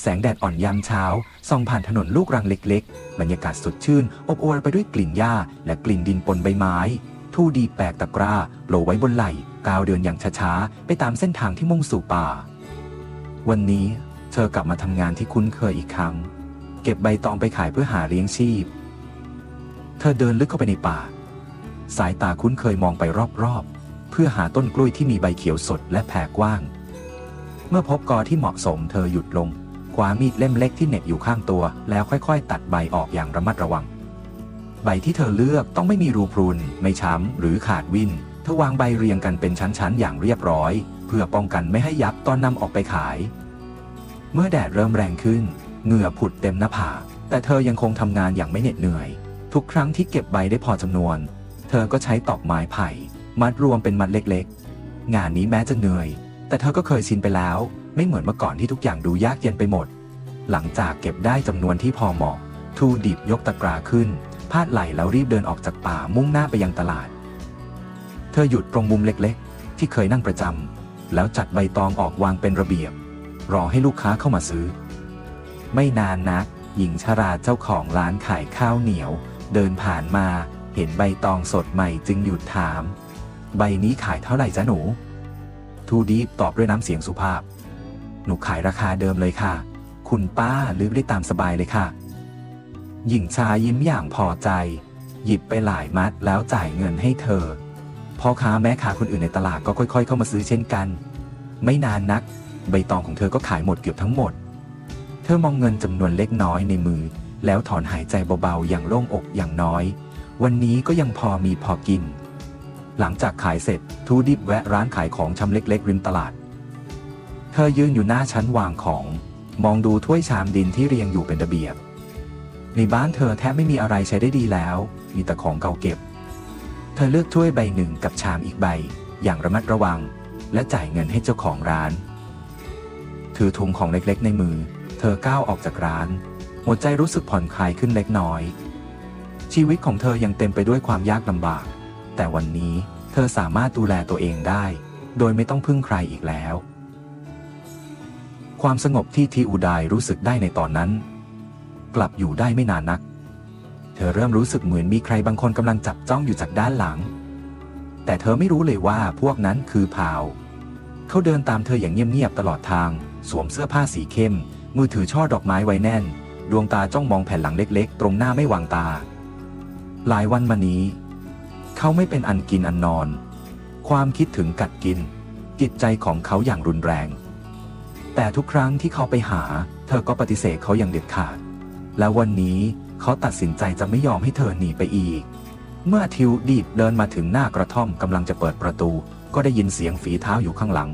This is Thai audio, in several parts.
แสงแดดอ่อนยามเช้าส่องผ่านถนนลูกรังเล็กๆ บรรยากาศสดชื่น อบอวลไปด้วยกลิ่นหญ้า และกลิ่นดินปนใบไม้ ทู่ดีแปลกตะกร้าโปรไว้บนไหล่ก้าวเดินอย่างช้าๆ ไปตามเส้นทางที่มุ่งสู่ป่า วันนี้เธอกลับมาทำงานที่คุ้นเคยอีกครั้ง เก็บใบตองไปขายเพื่อหาเลี้ยงชีพ เธอเดินลึกเข้าไปในป่า สายตาคุ้นเคยมองไปรอบๆ เพื่อหาต้นกล้วยที่มีใบเขียวสดและแผ่กว้าง เมื่อพบกอที่เหมาะสมเธอหยุดลง ว้ามีดเล่มเล็กที่เหน็บอยู่ข้างตัว แล้วค่อยๆ ตัดใบออกอย่างระมัดระวัง ใบที่เธอเลือกต้องไม่มีรูพรุน ไม่ช้ำ หรือขาดวินเธอวางใบเรียงกันเป็นชั้นๆ อย่างเรียบร้อย เพื่อป้องกันไม่ให้ยับตอนนำออกไปขาย เมื่อแดดเริ่มแรงขึ้น เหงื่อผุดเต็มหน้าผากแต่เธอยังคงทำงานอย่างไม่เหน็ดเหนื่อย ทุกครั้งที่เก็บใบได้พอจำนวน เธอก็ใช้ตอกไม้ไผ่ มัดรวมเป็นมัดเล็กๆ งานนี้แม้จะเหนื่อย แต่เธอก็เคยชินไปแล้ว ไม่เหมือนเมื่อก่อนที่ทุกอย่างดูยากเย็นไปหมด หลังจากเก็บได้จำนวนที่พอเหมาะ ทูดิบยกตะกร้าขึ้น พาดไหล่แล้วรีบเดินออกจากป่ามุ่งหน้าไปยังตลาด เธอหยุดตรงมุมเล็กๆ ที่เคยนั่งประจำแล้วจัดใบตองออกวางเป็นระเบียบ รอให้ลูกค้าเข้ามาซื้อ ไม่นานนัก หญิงชราเจ้าของร้านขายข้าวเหนียว เดินผ่านมาเห็นใบตองสดใหม่จึงหยุดถาม ใบนี้ขายเท่าไหร่จ๊ะหนู ทูดีฟตอบด้วยน้ำเสียงสุภาพ นูขายราคาเดิมเลยค่ะ คุณป้าลืมได้ตามสบายเลยค่ะ หญิงชายยิ้มอย่างพอใจ หยิบไปหลายมัดแล้วจ่ายเงินให้เธอ พ่อค้าแม่ค้าคนอื่นในตลาดก็ค่อย ๆ เข้ามาซื้อเช่นกัน ไม่นานนัก ใบตองของเธอก็ขายหมดเกือบทั้งหมด เธอมองเงินจำนวนเล็กน้อยในมือ แล้วถอนหายใจเบาๆอย่างโล่งอกอย่างน้อย วันนี้ก็ยังพอมีพอกิน หลังจากขายเสร็จทูดิบแวะร้านขายของชำเล็ก ๆ ริมตลาด เธอยืนอยู่หน้าชั้นวางของ มองดูถ้วยชามดินที่เรียงอยู่เป็นระเบียบ ในบ้านเธอแทบไม่มีอะไรใช้ได้ดีแล้ว มีแต่ของเก่าเก็บ เธอเลือกถ้วยใบหนึ่งกับชามอีกใบ อย่างระมัดระวัง และจ่ายเงินให้เจ้าของร้าน ถือถุงของเล็กๆในมือ เธอก้าวออกจากร้าน หัวใจรู้สึกผ่อนคลายขึ้นเล็กน้อย ชีวิตของเธอยังเต็มไปด้วยความยากลำบาก แต่วันนี้เธอสามารถดูแลตัวเองได้ โดยไม่ต้องพึ่งใครอีกแล้ว ความสงบที่ทีอุดายรู้สึกได้ในตอนนั้น กลับอยู่ได้ไม่นานนัก เธอเริ่มรู้สึกเหมือนมีใครบางคนกำลังจับจ้องอยู่จากด้านหลัง แต่เธอไม่รู้เลยว่าพวกนั้นคือพาว เขาเดินตามเธออย่างเงียบๆตลอดทาง สวมเสื้อผ้าสีเข้ม มือถือช่อดอกไม้ไว้แน่น ดวงตาจ้องมองแผ่นหลังเล็กๆ ตรงหน้าไม่วางตา หลายวันมานี้ เขาไม่เป็นอันกินอันนอน ความคิดถึงกัดกิน จิตใจของเขาอย่างรุนแรง แต่ทุกครั้งที่เขาไปหา เธอก็ปฏิเสธเขาอย่างเด็ดขาด และวันนี้เขาตัดสินใจจะไม่ยอมให้เธอหนีไปอีก เมื่อทิวดีดเดินมาถึงหน้ากระท่อมกำลังจะเปิดประตู ก็ได้ยินเสียงฝีเท้าอยู่ข้างหลัง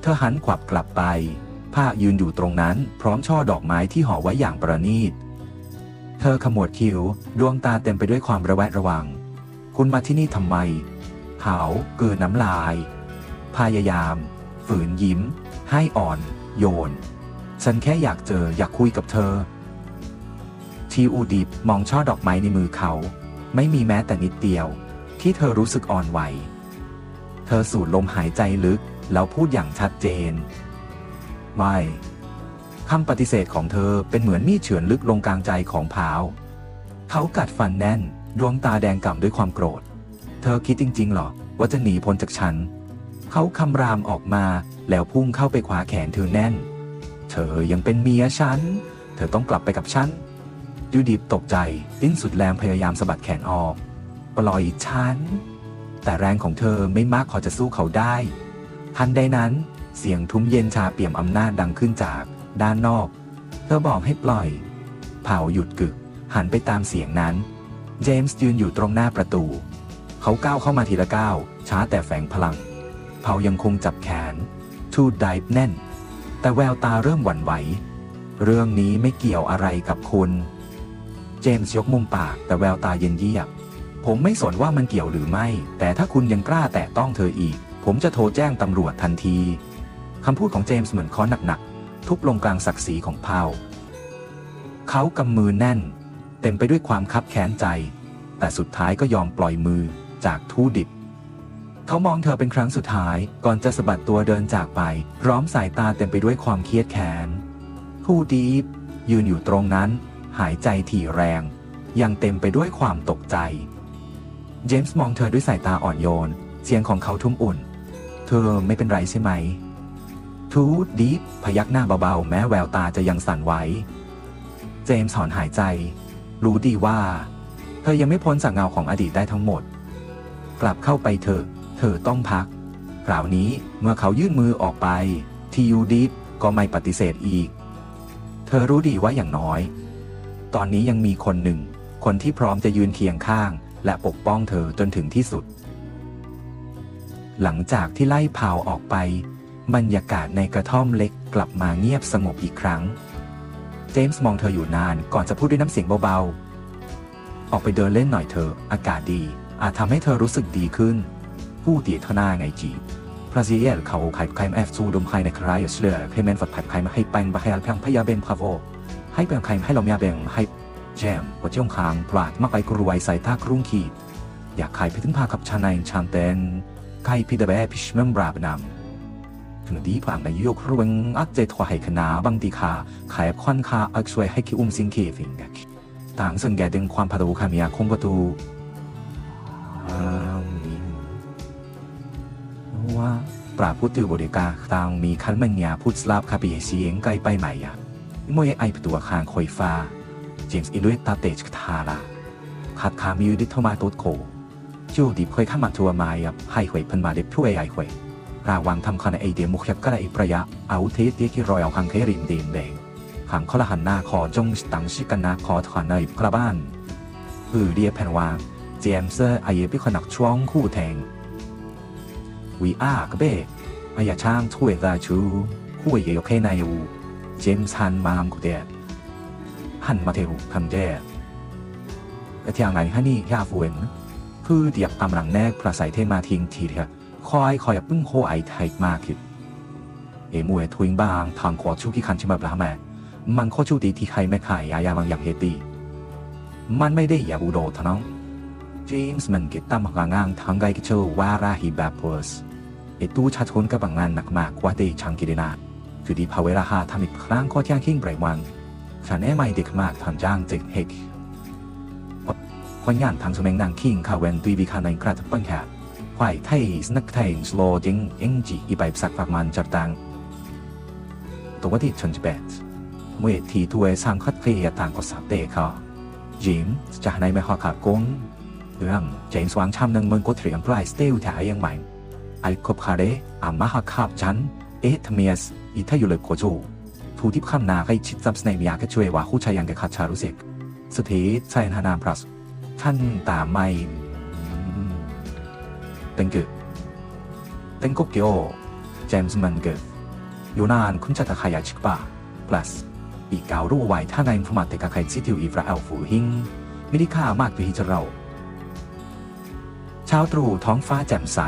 เธอหันขวับกลับไป ผ้ายืนอยู่ตรงนั้น พร้อมช่อดอกไม้ที่ห่อไว้อย่างประณีต เธอขมวดคิ้วดวงตาเต็มไปด้วยความระแวดระวัง คุณมาที่นี่ทำไม เขาเกินน้ำลาย พยายาม ฝืนยิ้ม ให้อ่อน โยน ฉันแค่อยากเจออยากคุยกับเธอ ทีอูดิบมองช่อดอกไม้ในมือเขา ไม่มีแม้แต่นิดเดียว ที่เธอรู้สึกอ่อนไหว เธอสูดลมหายใจลึก แล้วพูดอย่างชัดเจน ไม่คำปฏิเสธของเธอเป็นเหมือนมีดเฉือนลึกลงกลางใจของพาว เขากัดฟันแน่น ดวงตาแดงก่ำด้วยความโกรธ เธอคิดจริงๆหรอว่าจะหนีพ้นจากฉัน เขาคำรามออกมาแล้วพุ่งเข้าไปคว้าแขนเธอแน่น เธอยังเป็นเมียฉัน เธอต้องกลับไปกับฉันยูดิบตกใจดิ้นสุดแรงพยายามสะบัดแขนออก ปล่อยฉัน แต่แรงของเธอไม่มากพอจะสู้เขาได้ ทันใดนั้น เสียงทุ้มเย็นชาเปี่ยมอำนาจดังขึ้นจากด้านนอก เธอบอกให้ปล่อย เผาหยุดกึก หันไปตามเสียงนั้น เจมส์ยืนอยู่ตรงหน้าประตู เขาก้าวเข้ามาทีละก้าวช้าแต่แฝงพลัง เผายังคงจับแขน ทูดไดฟ์แน่น แต่แววตาเริ่มหวั่นไหว เรื่องนี้ไม่เกี่ยวอะไรกับคุณ เจมส์ยกมุมปากแต่แววตาเย็นเยียบ ผมไม่สนว่ามันเกี่ยวหรือไม่ แต่ถ้าคุณยังกล้าแตะต้องเธออีก ผมจะโทรแจ้งตำรวจทันทีคำพูดของเจมส์เหมือนค้อนหนักๆทุบลงกลางศักดิ์ศรีของเผาเขากำมือแน่น เต็มไปด้วยความคับแค้นใจ แต่สุดท้ายก็ยอมปล่อยมือจากทูดิบ เขามองเธอเป็นครั้งสุดท้าย ก่อนจะสะบัดตัวเดินจากไป พร้อมสายตาเต็มไปด้วยความเครียดแค้นผู้ดีฟยืนอยู่ตรงนั้น หายใจถี่แรง ยังเต็มไปด้วยความตกใจ เจมส์มองเธอด้วยสายตาอ่อนโยน เสียงของเขาทุ่มอุ่น เธอไม่เป็นไรใช่ไหม ทูดดีฟพยักหน้าเบาๆ แม้แววตาจะยังสั่นไหว เจมส์ถอนหายใจ รู้ดีว่า เธอยังไม่พ้นจากเงาของอดีตได้ทั้งหมด กลับเข้าไปเถอะ เธอต้องพัก คราวนี้เมื่อเขายื่นมือออกไป ทียูดีฟก็ไม่ปฏิเสธอีก เธอรู้ดีว่าอย่างน้อย ตอนนี้ยังมีคนหนึ่ง คนที่พร้อมจะยืนเคียงข้าง และปกป้องเธอจนถึงที่สุด หลังจากที่ไล่พาวออกไป บรรยากาศในกระท่อมเล็กกลับมาเงียบสงบอีกครั้ง เจมส์มองเธออยู่นานก่อนจะพูดด้วยน้ำเสียงเบาๆ ออกไปเดินเล่นหน่อยเธอะอากาศดี อาจทำให้เธอรู้สึกดีขึ้น ผู้ตีทนาไงจีพระเซียลเขาขายใครมาแอฟซูดมใครในครเชื่อให้แมนฝัดผัดใครมาให้แปงบะให้อัลเพียงพยาเบนพาโวให้เป็นใครให้เราเมียเบงให้แจมหัวเจ้าคางปราดมากไปกรวยใส่ท่าครุ่งขีด อยากขายไปถึงพากับชาในชานเตนใครพิดาเบพิชเมมบราบนำถึงดีผ่านในยุครวงอัดเจถวายขนาบางตีคาขายควันคาอักช่วยให้คิอุ้มสิงเคฟิงต่างซึ่งแกดึงความพาดูคามียคงประตู ว่าปราพุทธบริกาต่างมีคันมันยาพุทธลาบคาปีเสียงไกลไปใหม่ยะมวยไอตัวคางคอยฟ้า เจมส์อิลุยตาเตจทาลาขัดคามิวดิทมาตุดโคจูดิบเคยข้ามาทัวมายับให้หวยพันมาเด็บช่วยไอหวยระวังทำคันไอเดียมุขยับกระไอประยะเอาเทสเดียกิรอยเอาคังเคริมเดนเดงขังขลหันหน้าคอจงตังชิกันนาคอถอนในกระบ้านอือเดียแผ่นวางเจมส์เซอร์ไอเยปิขนักช่วงคู่แทง วีอากเบอายาช่างช่วยราชูคู่เยโอเคนายอูเจมส์ฮันมามกุเดหันมาเทวคำเดแต่ที่ไหนฮะนี่ยาฟูเองคือเดียบกำลังแนกพระใสเทมาทิ้งทีเถอะคอยคอยปึ้งโฮไอไทยมากขึ้นเอมวยทวิงบางทางขอชูที่คันชิมาบลาแม่มันข้อชูดีที่ใครไม่ขายยายาบางอย่างเฮตีมันไม่ได้อยาบูโดทน้อง เจมส์มันเก็ตตั้มกางางทางไกกิเชอร์วาราฮิแบบพอสเอตู้ชาชนกับบางงานหนักมากกว่าเดชังกิเดนาคือดีพาเวลาหาทำอีกครั้งก็ที่คิงไบรวันฉันแอไม่เด็กมากทำจ้างเจ็กเฮกคนงานทางสมังนางคิงคาเวนตุยวิคาในกระทับปัญหา Hoài thay snack thay slow ding ing chỉ y bài sạc phạc man chặt tăng. 그다음 제임스 왕참 능문 고트리언 프라이스 데우테 아이앵마임 알코파레 아마하캅 잔 에히트미에스 이타율을 꼬조 두딥캄 나가이 집삼스네미야 그초에와 호차양게 카차루색 스테이 차인 하나 브라스 탄다마이 땡그 땡꼽겨 제임스 만그 요나한 쿤차다 가야 직바 플러스 이 가우로 와이 타나인 푸마테가 갈치 디우 이브라 알푸 힝 미리카 아마 그히저라오 เช้าตรู่ท้องฟ้าแจ่มใส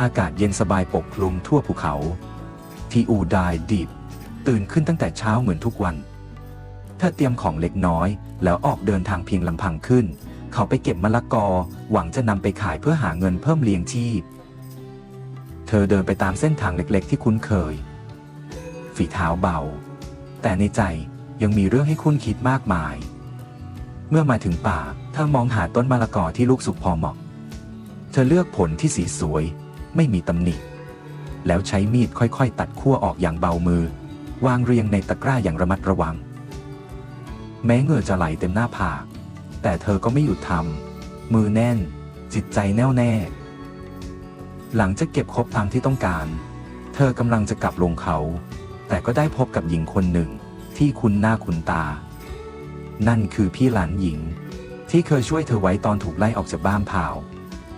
อากาศเย็นสบายปกคลุมทั่วภูเขา ทีอูดายดีบตื่นขึ้นตั้งแต่เช้าเหมือนทุกวัน เธอเตรียมของเล็กน้อย แล้วออกเดินทางเพียงลำพังขึ้น เขาไปเก็บมะละกอ หวังจะนำไปขายเพื่อหาเงินเพิ่มเลี้ยงชีพ เธอเดินไปตามเส้นทางเล็กๆ ที่คุ้นเคย ฝีเท้าเบา แต่ในใจยังมีเรื่องให้คุ้นคิดมากมาย เมื่อมาถึงป่าเธอมองหาต้นมะละกอที่ลูกสุกพอเหมาะ เธอเลือกผลที่สีสวย ไม่มีตำหนิ แล้วใช้มีดค่อยๆ ตัดขั้วออกอย่างเบามือ วางเรียงในตะกร้าอย่างระมัดระวัง แม้เหงื่อจะไหลเต็มหน้าผาก แต่เธอก็ไม่หยุดทำมือแน่น จิตใจแน่วแน่ หลังจากเก็บครบตามที่ต้องการ เธอกำลังจะกลับลงเขา แต่ก็ได้พบกับหญิงคนหนึ่งที่คุ้นหน้าคุ้นตา นั่นคือพี่หลานหญิง ที่เคยช่วยเธอไว้ตอนถูกไล่ออกจากบ้านเผา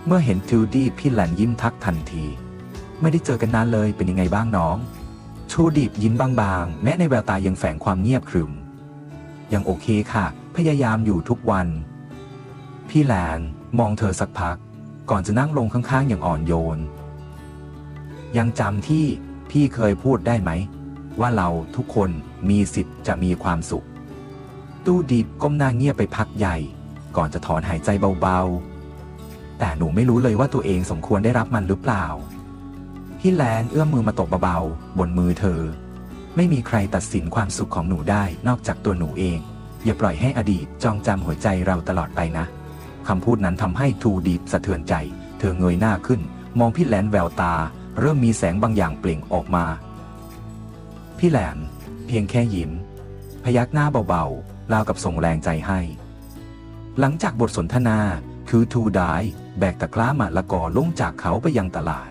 เมื่อเห็นทิวดี้พี่หลานยิ้มทักทันที ไม่ได้เจอกันนานเลยเป็นยังไงบ้างน้อง ชูดีบยิ้มบางๆ แม้ในแววตายังแฝงความเงียบขรึม ยังโอเคค่ะ พยายามอยู่ทุกวัน พี่แหลนมองเธอสักพัก ก่อนจะนั่งลงข้างๆอย่างอ่อนโยน ยังจำที่พี่เคยพูดได้ไหม ว่าเราทุกคนมีสิทธิ์จะมีความสุข ตู้ดีบก้มหน้าเงียบไปพักใหญ่ ก่อนจะถอนหายใจเบาๆ แต่หนูไม่รู้เลยว่าตัวเองสมควรได้รับมันหรือเปล่าพี่แลนเอื้อมมือมาตบเบาๆ บนมือเธอ ไม่มีใครตัดสินความสุขของหนูได้นอกจากตัวหนูเอง อย่าปล่อยให้อดีตจองจำหัวใจเราตลอดไปนะคำพูดนั้นทำให้ทูดีบสะเทือนใจ เธอเงยหน้าขึ้น มองพี่แหลนแววตา เริ่มมีแสงบางอย่างเปล่งออกมา พี่แหลมเพียงแค่ยิ้ม พยักหน้าเบาๆราวกับส่งแรงใจให้ หลังจากบทสนทนาคือทูดาย แบกตะกร้ามาละกอลงจากเขาไปยังตลาด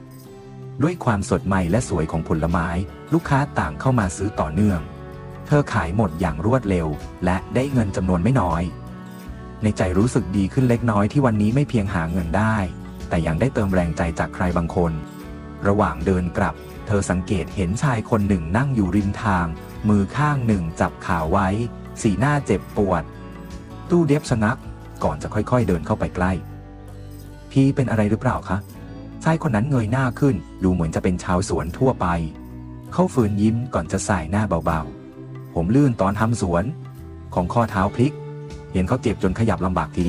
ด้วยความสดใหม่และสวยของผลไม้ ลูกค้าต่างเข้ามาซื้อต่อเนื่อง เธอขายหมดอย่างรวดเร็ว และได้เงินจำนวนไม่น้อย ในใจรู้สึกดีขึ้นเล็กน้อยที่วันนี้ไม่เพียงหาเงินได้ แต่ยังได้เติมแรงใจจากใครบางคน ระหว่างเดินกลับ เธอสังเกตเห็นชายคนหนึ่งนั่งอยู่ริมทาง มือข้างหนึ่งจับขาไว้ สีหน้าเจ็บปวด ตู้เดฟชะงักก่อนจะค่อยๆเดินเข้าไปใกล้ พี่เป็นอะไรหรือเปล่าคะชายคนนั้นเงยหน้าขึ้น ดูเหมือนจะเป็นชาวสวนทั่วไป เขาฝืนยิ้มก่อนจะสายหน้าเบาๆ ผมลื่นตอนทำสวน ของข้อเท้าพลิก เห็นเขาเจ็บจนขยับลำบากที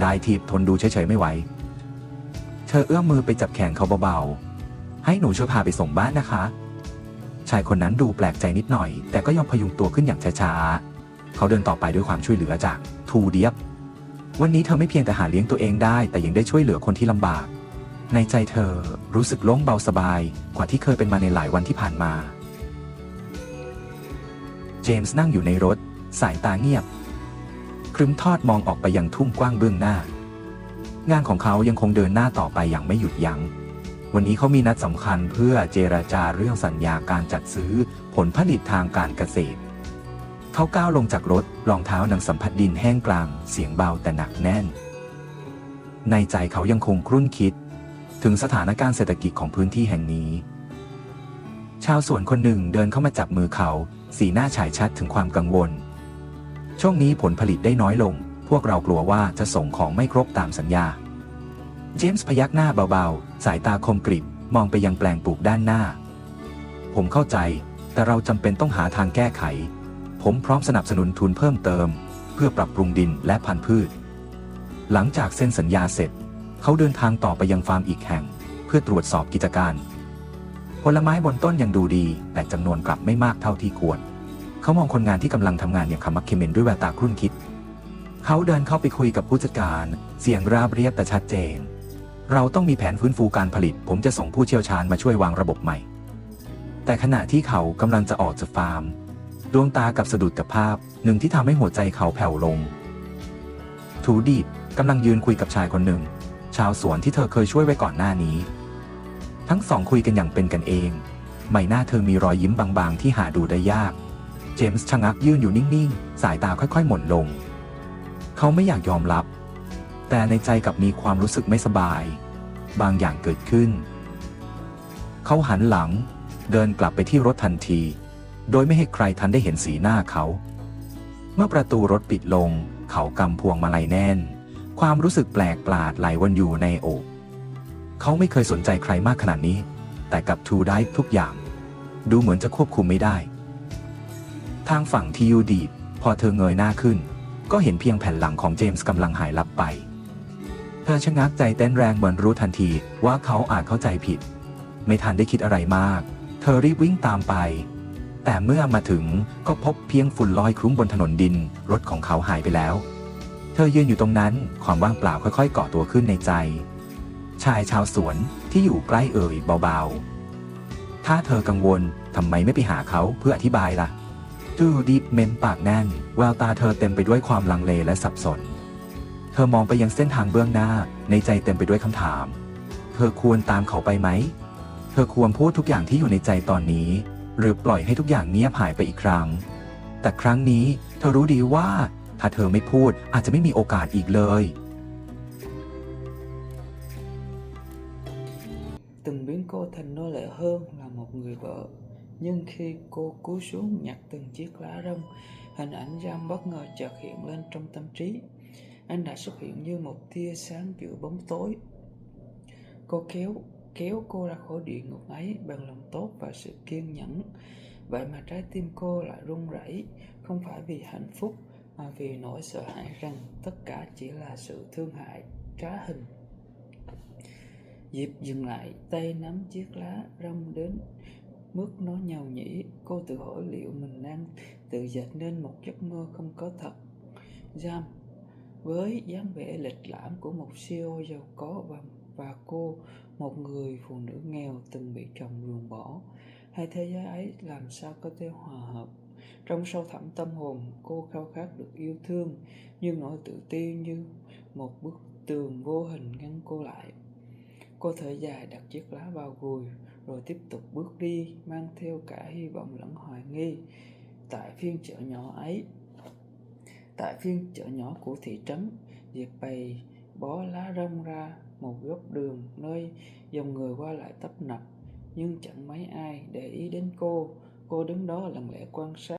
ได้ทีบทนดูเฉยๆไม่ไหว เธอเอื้อมมือไปจับแขนเขาเบาๆ ให้หนูช่วยพาไปส่งบ้านนะคะ ชายคนนั้นดูแปลกใจนิดหน่อย แต่ก็ยอมพยุงตัวขึ้นอย่างช้าๆ เขาเดินต่อไปด้วยความช่วยเหลือจากทูเดียบ วันนี้เธอไม่เพียงแต่หาเลี้ยงตัวเองได้ แต่ยังได้ช่วยเหลือคนที่ลำบาก ในใจเธอรู้สึกโล่งเบาสบายกว่าที่เคยเป็นมาในหลายวันที่ผ่านมา เจมส์นั่งอยู่ในรถ สายตาเงียบ ครึ้มทอดมองออกไปยังทุ่งกว้างเบื้องหน้า งานของเขายังคงเดินหน้าต่อไปอย่างไม่หยุดยัง้ง วันนี้เขามีนัดสำคัญเพื่อเจราจาเรื่องสัญญาการจัดซื้อผลผลิตทางการเกษตร เขาก้าวลงจากรถรองเท้าหนังสัมผัสดินแห้งกลาง เสียงเบาแต่หนักแน่น ในใจเขายังคงครุ่นคิด ถึงสถานการณ์เศรษฐกิจของพื้นที่แห่งนี้ ชาวสวนคนหนึ่งเดินเข้ามาจับมือเขา สีหน้าฉายชัดถึงความกังวล ช่วงนี้ผลผลิตได้น้อยลง พวกเรากลัวว่าจะส่งของไม่ครบตามสัญญา เจมส์พยักหน้าเบาๆ สายตาคมกริบมองไปยังแปลงปลูกด้านหน้า ผมเข้าใจ แต่เราจำเป็นต้องหาทางแก้ไข ผมพร้อมสนับสนุนทุนเพิ่มเติม เพื่อปรับปรุงดินและพันธุ์พืช หลังจากเซ็นสัญญาเสร็จ เขาเดินทางต่อไปยังฟาร์มอีกแห่ง เพื่อตรวจสอบกิจการ ผลไม้บนต้นยังดูดี แต่จำนวนกลับไม่มากเท่าที่ควร เขามองคนงานที่กำลังทำงานอย่างขมักเขม้นด้วยแววตาครุ่นคิด เขาเดินเข้าไปคุยกับผู้จัดการ เสียงราบเรียบแต่ชัดเจน เราต้องมีแผนฟื้นฟูการผลิต ผมจะส่งผู้เชี่ยวชาญมาช่วยวางระบบใหม่ แต่ขณะที่เขากำลังจะออกจากฟาร์ม ดวงตากับสะดุดกับภาพหนึ่งที่ทำให้หัวใจเขาแผ่วลง ทูดีดกำลังยืนคุยกับชายคนหนึ่ง ชาวสวนที่เธอเคยช่วยไว้ก่อนหน้านี้ ทั้งสองคุยกันอย่างเป็นกันเอง ใบหน้าเธอมีรอยยิ้มบางๆ ที่หาดูได้ยาก เจมส์ชะงักยืนอยู่นิ่งๆ สายตาค่อยๆ หม่นลง เขาไม่อยากยอมรับ แต่ในใจกลับมีความรู้สึกไม่สบาย บางอย่างเกิดขึ้น เขาหันหลัง เดินกลับไปที่รถทันที โดยไม่ให้ใครทันได้เห็นสีหน้าเขา เมื่อประตูรถปิดลง เขากำพวงมาลัยแน่น ความรู้สึกแปลกประหลาดไหลวนอยู่ในอก เขาไม่เคยสนใจใครมากขนาดนี้ แต่กับทูได้ทุกอย่าง ดูเหมือนจะควบคุมไม่ได้ ทางฝั่งที่ยูดีดพอเธอเงยหน้าขึ้น ก็เห็นเพียงแผ่นหลังของเจมส์กำลังหายลับไป เธอชะงักใจเต้นแรงเหมือนรู้ทันทีว่าเขาอาจเข้าใจผิด ไม่ทันได้คิดอะไรมาก เธอรีบวิ่งตามไป แต่เมื่อมาถึงก็พบเพียงฝุ่นลอยคลุ้งบนถนนดิน รถของเขาหายไปแล้ว เธอยืนอยู่ตรงนั้นความว่างเปล่าค่อยๆก่อตัวขึ้นในใจ ชายชาวสวนที่อยู่ใกล้เอ่ยเบาๆ ถ้าเธอกังวลทำไมไม่ไปหาเขาเพื่ออธิบายล่ะจูดีเมมปากแน่นแววตาเธอเต็มไปด้วยความลังเลและสับสน เธอมองไปยังเส้นทางเบื้องหน้าในใจเต็มไปด้วยคำถาม เธอควรตามเขาไปไหม เธอควรพูดทุกอย่างที่อยู่ในใจตอนนี้ หรือปล่อยให้ทุกอย่างเงียบหายไปอีกครั้ง แต่ครั้งนี้เธอรู้ดีว่า ถ้าเธอไม่พูดอาจจะไม่มีโอกาสอีกเลย từng biến cô thành nô lệ hơn là một người vợ nhưng khi cô cúi xuống nhặt từng chiếc lá rong hình ảnh Ram bất ngờ chợt hiện lên trong tâm trí anh đã xuất hiện như một tia sáng giữa bóng tối cô kéo kéo cô ra khỏi địa ngục ấy bằng lòng tốt và sự kiên nhẫn vậy mà trái tim cô lại run rẩy không phải vì hạnh phúc mà vì nỗi sợ hãi rằng tất cả chỉ là sự thương hại trá hình Diệp dừng lại, tay nắm chiếc lá rong đến mức nó nhàu nhĩ, cô tự hỏi liệu mình đang tự dệt nên một giấc mơ không có thật. Jam với dáng vẻ lịch lãm của một CEO giàu có và, và cô, một người phụ nữ nghèo từng bị chồng ruồng bỏ. Hai thế giới ấy làm sao có thể hòa hợp. Trong sâu thẳm tâm hồn, cô khao khát được yêu thương, nhưng nỗi tự ti như một bức tường vô hình ngăn cô lại. Cô thở dài đặt chiếc lá vào gùi, rồi tiếp tục bước đi, mang theo cả hy vọng lẫn hoài nghi. Tại phiên chợ nhỏ ấy, tại phiên chợ nhỏ của thị trấn, Diệp bày bó lá rong ra một góc đường nơi dòng người qua lại tấp nập, nhưng chẳng mấy ai để ý đến cô. Cô đứng đó lặng lẽ quan sát.